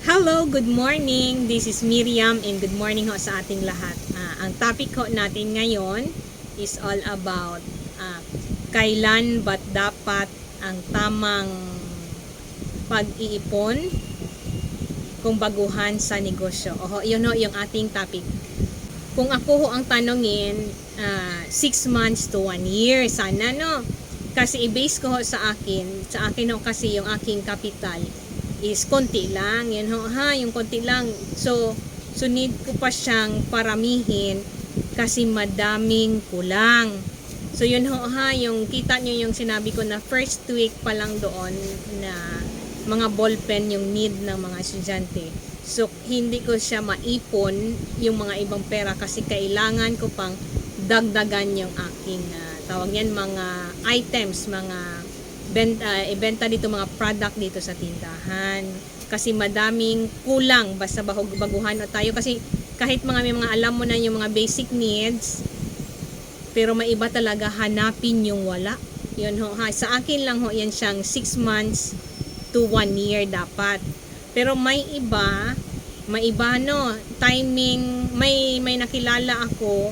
Hello, good morning. This is Miriam and good morning ho sa ating lahat. Ah, ang topic ho natin ngayon is all about ah, kailan ba't dapat ang tamang pag-iipon kung baguhan sa negosyo. Oho, yun ho yung ating topic. Kung ako ho ang tanongin, 6 months to 1 year, sana no. Kasi i-base ko ho sa akin, sa akin ho kasi yung aking capital is konti lang. Yan ho, ha, yung konti lang. So, so need ko pa siyang paramihin kasi madaming kulang. So yun ho ha, yung kita nyo yung sinabi ko na first week pa lang doon na mga ballpen yung need ng mga estudyante. So hindi ko siya maipon yung mga ibang pera kasi kailangan ko pang dagdagan yung aking ah, tawag yan mga items, mga benta, ibenta dito mga product dito sa tindahan. Kasi madaming kulang basta bahog, baguhan na tayo kasi kahit mga may mga alam mo na yung mga basic needs, pero may iba talaga hanapin yung wala. Yun ho, ha. Sa akin lang ho, yan siyang 6 months to 1 year dapat. Pero may iba, may iba no, timing, may, may nakilala ako,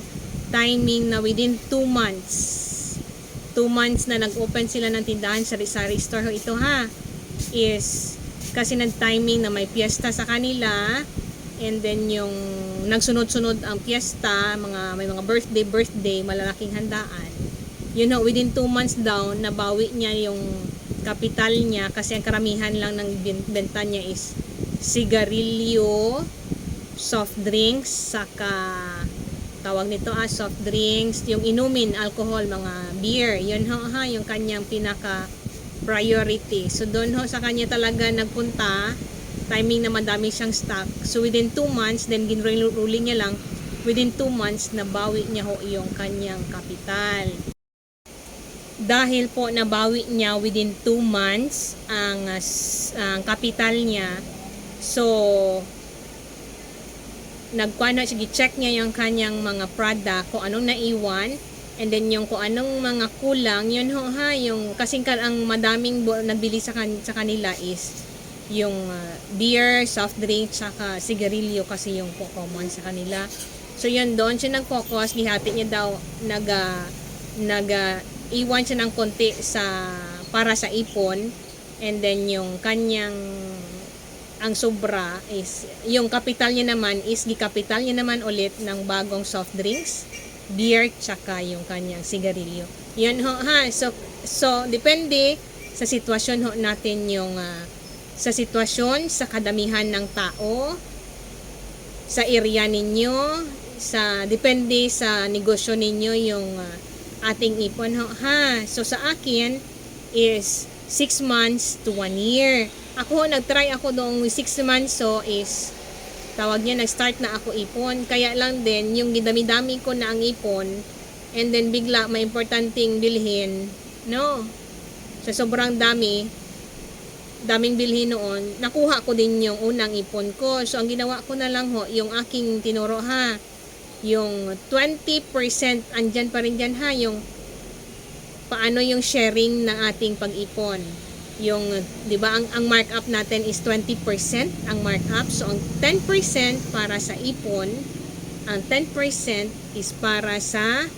timing na within 2 months. 2 months na nag-open sila ng tindahan sa Rizari Store ito ha, is kasi nag-timing na may piyesta sa kanila, and then yung nagsunod-sunod ang piyesta, mga may mga birthday, birthday, malalaking handaan. Yun know, within 2 months daw, nabawi niya yung kapital niya kasi ang karamihan lang ng benta niya is sigarilyo, soft drinks, saka tawag nito ah, soft drinks, yung inumin, alcohol, mga beer. Yun ho, ha, yung kanyang pinaka priority. So doon ho sa kanya talaga nagpunta timing na madami siyang stock. So within 2 months, then ginruling niya lang, within 2 months, nabawi niya ho yung kanyang kapital. Dahil po nabawi niya within 2 months ang, s- ang kapital niya, so nagkuano siya, check niya yung kanyang mga product, kung anong naiwan, and then yung kung anong mga kulang, yun ho ha, yung kasing ka- ang madaming nagbili sa, kan- sa kanila is yung uh, beer, soft drink, saka sigarilyo kasi yung common sa kanila. So yun, doon siya nag-focus, gihati niya daw, nag, uh, nag, uh, iwan siya ng konti sa, para sa ipon, and then yung kanyang ang sobra is, yung kapital niya naman is, gikapital niya naman ulit ng bagong soft drinks, beer, tsaka yung kanyang sigarilyo. Yun ho, ha. So, so depende sa sitwasyon ho natin yung ah, sa sitwasyon, sa kadamihan ng tao, sa area ninyo, sa depende sa negosyo ninyo yung ah, ating ipon ho, ha. So sa akin is 6 months to 1 year. Ako nag-try ako doong 6 months so is tawag niya, nag-start na ako ipon. Kaya lang din, yung gidami-dami ko na ang ipon, and then bigla may importanteng bilhin, no? Sa sobrang dami, daming bilhin noon, nakuha ko din yung unang ipon ko. So, ang ginawa ko na lang ho, yung aking tinuro ha, yung 20%, andyan pa rin dyan ha, yung paano yung sharing ng ating pag-ipon. Yung, di ba, ang, ang markup natin is 20% ang markup. So, ang 10% para sa ipon, ang 10% is para sa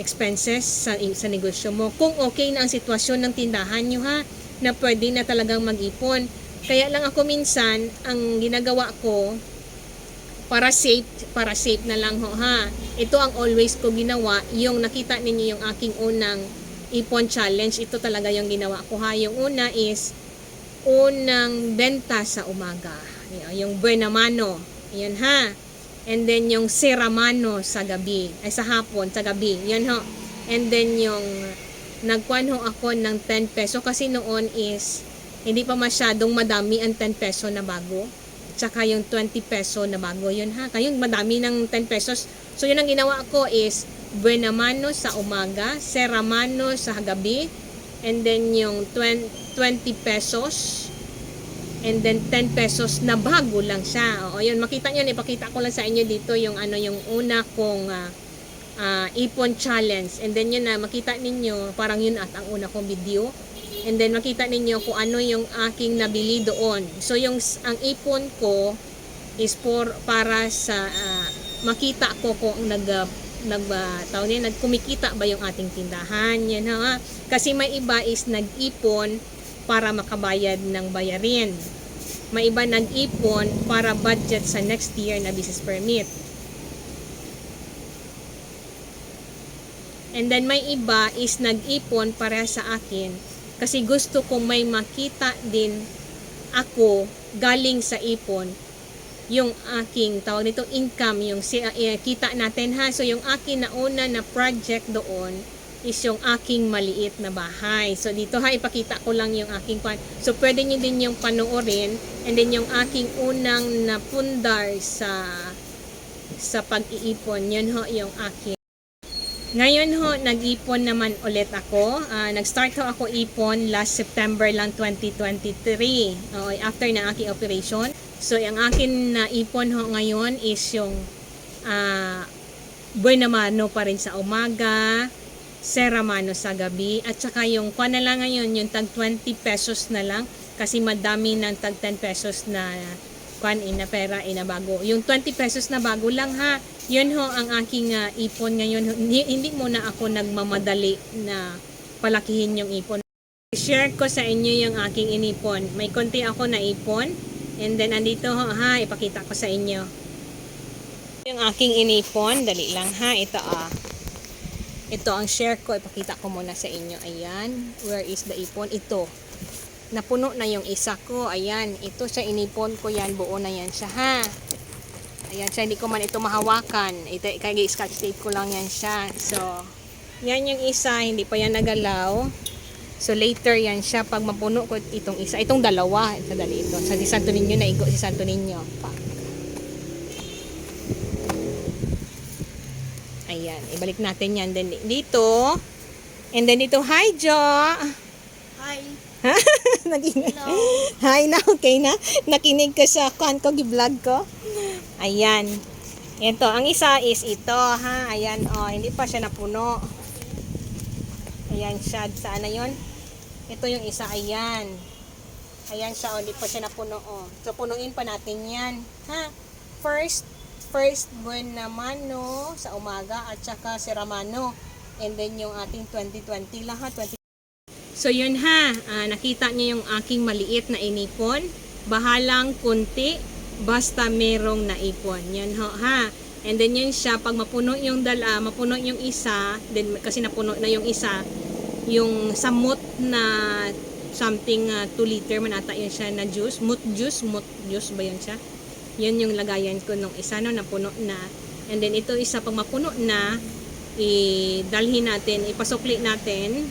expenses sa, sa negosyo mo. Kung okay na ang sitwasyon ng tindahan nyo ha, na pwede na talagang mag-ipon. Kaya lang ako minsan, ang ginagawa ko, para safe, para safe na lang ho ha. Ito ang always ko ginawa, yung nakita ninyo yung aking unang ipon challenge, ito talaga yung ginawa ko ha. Yung una is, unang benta sa umaga. Yung buena mano. Yan ha. And then yung seramano sa gabi. Ay sa hapon, sa gabi. Yan ho. And then yung nagkuhan ako ng 10 peso kasi noon is hindi pa masyadong madami ang 10 peso na bago. Tsaka yung 20 peso na bago yun ha. Kayong madami ng 10 pesos. So yun ang ginawa ko is buena mano sa umaga, seramano sa gabi, and then yung 20, 20 pesos and then 10 pesos na bago lang siya. O yun, makita nyo, ipakita ko lang sa inyo dito yung ano yung una kong ah, ah, ipon challenge. And then yun na, makita ninyo, parang yun at ang una kong video. And then makita ninyo kung ano yung aking nabili doon. So yung ang ipon ko is for para sa ah, makita ko kung nag uh, nag uh, tawag niya, nagkumikita ba yung ating tindahan. Yan ha. Kasi may iba is nag-ipon para makabayad ng bayarin. May iba nag-ipon para budget sa next year na business permit. And then may iba is nag-ipon para sa akin kasi gusto kong may makita din ako galing sa ipon yung aking tawag nito income yung eh, kita natin ha so yung akin na una na project doon is yung aking maliit na bahay so dito ha ipakita ko lang yung aking pan so pwede nyo din yung panoorin and then yung aking unang napundar sa sa pag-iipon yun ho yung aking ngayon ho, nag-ipon naman ulit ako. Ah, nag-start ho ako ipon last September lang 2023. Oo, after ng aking operation. So, ang akin na ipon ho ngayon is yung ah, Buena Mano pa rin sa umaga, Seramano sa gabi, at saka yung kwa na lang ngayon, yung tag 20 pesos na lang, kasi madami ng tag 10 pesos na kwan ina pera ina bago. Yung 20 pesos na bago lang ha. Yun ho ang aking ah, ipon ngayon. Hindi, muna ako nagmamadali na palakihin yung ipon. Share ko sa inyo yung aking inipon. May konti ako na ipon. And then andito ho ha, ipakita ko sa inyo. Yung aking inipon, dali lang ha. Ito ah. Ito ang share ko. Ipakita ko muna sa inyo. Ayan. Where is the ipon? Ito napuno na yung isa ko. Ayan, ito siya inipon ko yan. Buo na yan siya ha. Ayan siya, hindi ko man ito mahawakan. Ito, kaya scotch tape ko lang yan siya. So, yan yung isa, hindi pa yan nagalaw. So, later yan siya. Pag mapuno ko itong isa, itong dalawa, ito dali ito. Sa si Santo Niño, naigo si Santo Niño. Pa. Ayan, ibalik natin yan. Then, dito, and then dito, hi, Jo! Hi. Naging, Hello. Hi na, okay na? Nakinig ka sa kan ko, gi-vlog ko. Ayan. Ito, ang isa is ito, ha? Ayan, oh, hindi pa siya napuno. Ayan siya, saan na yun? Ito yung isa, ayan. Ayan siya, oh, hindi pa siya napuno, oh. So, punuin pa natin yan, ha? First, first buwan naman, no? Sa umaga, at saka si Ramano. And then, yung ating 2020 lang, ha? 20 So yun ha, Ah, nakita niyo yung aking maliit na inipon. Bahalang kunti, basta merong naipon. Yan ho ha. And then yun siya, pag mapuno yung dala, mapuno yung isa, then kasi napuno na yung isa, yung samot na something 2 liter man ata yun siya na juice, mut juice, mut juice ba yun siya? Yun yung lagayan ko nung isa no, napuno na. And then ito isa, pag mapuno na, idalhin natin, ipasukli natin,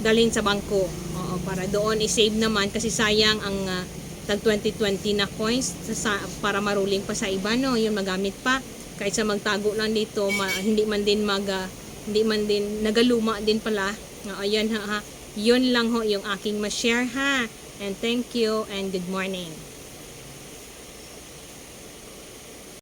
dalhin sa bangko. Oo, para doon i-save naman kasi sayang ang ah, tag 2020 na coins sa, para maruling pa sa iba no, yun magamit pa. Kahit sa magtago lang dito, ma- hindi man din mag ah, hindi man din nagaluma din pala. Oo, ayan ha, ha. Yun lang ho yung aking ma-share ha. And thank you and good morning.